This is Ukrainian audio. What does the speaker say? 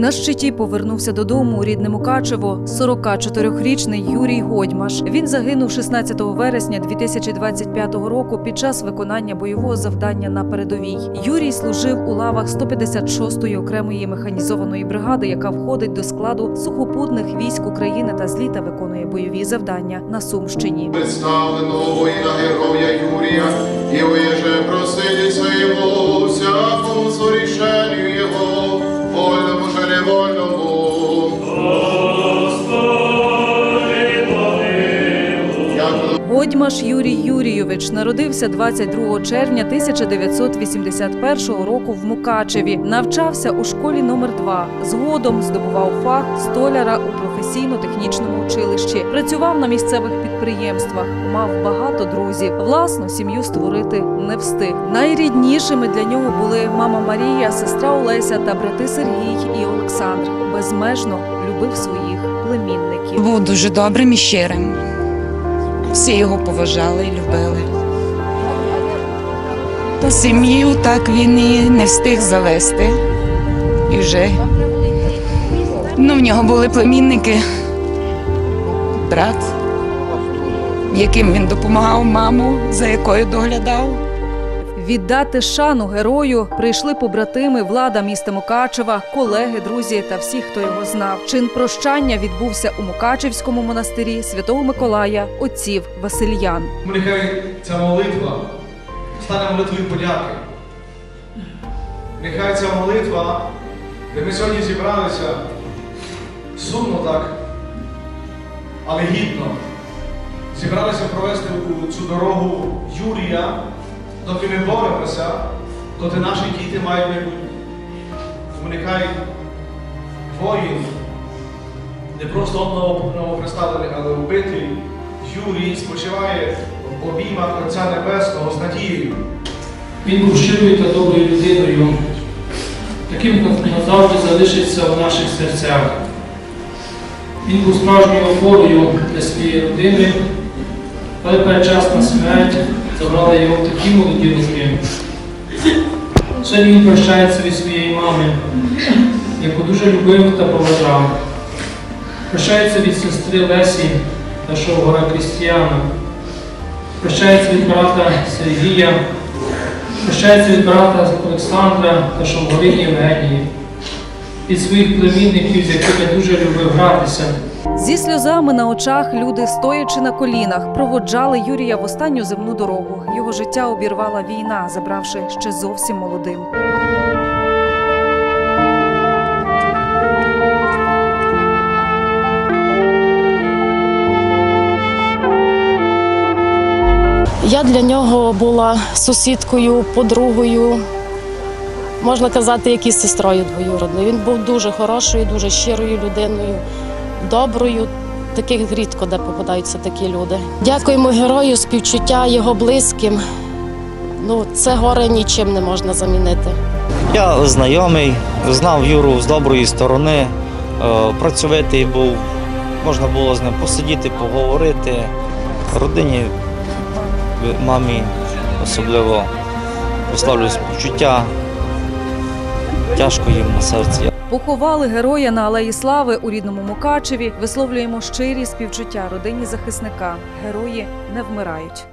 На щиті повернувся додому у рідне Мукачево 44-річний Юрій Годьмаш. Він загинув 16 вересня 2025 року під час виконання бойового завдання на передовій. Юрій служив у лавах 156-ї окремої механізованої бригади, яка входить до складу сухопутних військ України та зліта виконує бойові завдання на Сумщині. представленого воїна героя Юрія, і уєже просидіться йому Як Годьмаш Юрій Юрійович народився 22 червня 1981 року в Мукачеві. Навчався у школі номер 2 Згодом здобував фах столяра у професійно-технічному училищі. Працював на місцевих підприємствах, мав багато друзів. Власну сім'ю створити не встиг. Найріднішими для нього були мама Марія, сестра Олеся та брати Сергій і Олександр. Безмежно любив своїх племінників. Був дуже добрим і щирим. Всі його поважали і любили. Та сім'ю так він і не встиг завести. І вже ну, в нього були племінники, брат, яким він допомагав маму, за якою доглядав. Віддати шану герою прийшли побратими, влада міста Мукачева, колеги, друзі та всі, хто його знав. Чин прощання відбувся у Мукачевському монастирі Святого Миколая, отців Васильян. Тому Нехай ця молитва стане молитвою подяки. Нехай ця молитва, де ми сьогодні зібралися сумно так, але гідно. Зібралися провести цю дорогу Юрія, доки ми боремося, доти наші діти мають майбутнє. Тому нехай воїн, не просто ново- новоприставлений, але вбитий Юрій спочиває в обіймах Отця Небесного з надією. Він був щирою та доброю людиною, таким назавжди залишиться в наших серцях. Він був справжньою опорою для своєї родини, але передчасна смерть забрала його в такі молоді роки. Сьогодні він прощається від своєї мами, яку дуже любив та поважав. Прощається від сестри Лесі та Шовгора Крістіана. Прощається від брата Сергія. Прощається від брата Олександра та Шовгорині Євгенії, від своїх племінників, з якими дуже любив гратися. Зі сльозами на очах люди, стоячи на колінах, проводжали Юрія в останню земну дорогу. Його життя обірвала війна, забравши ще зовсім молодим. Я для нього була сусідкою, подругою, можна казати, як і сестрою двоюродною. Він був дуже хорошою, дуже щирою людиною, доброю. Таких рідко де попадаються такі люди. Дякуємо герою, співчуття його близьким. Ну, це горе нічим не можна замінити. Я знайомий, знав Юру з доброї сторони, е, працьовитий був, можна було з ним посидіти, поговорити. Родині, мамі особливо висловлюю співчуття. Тяжко їм на серці. Поховали героя на Алеї Слави у рідному Мукачеві. Висловлюємо щирі співчуття родині захисника. Герої не вмирають.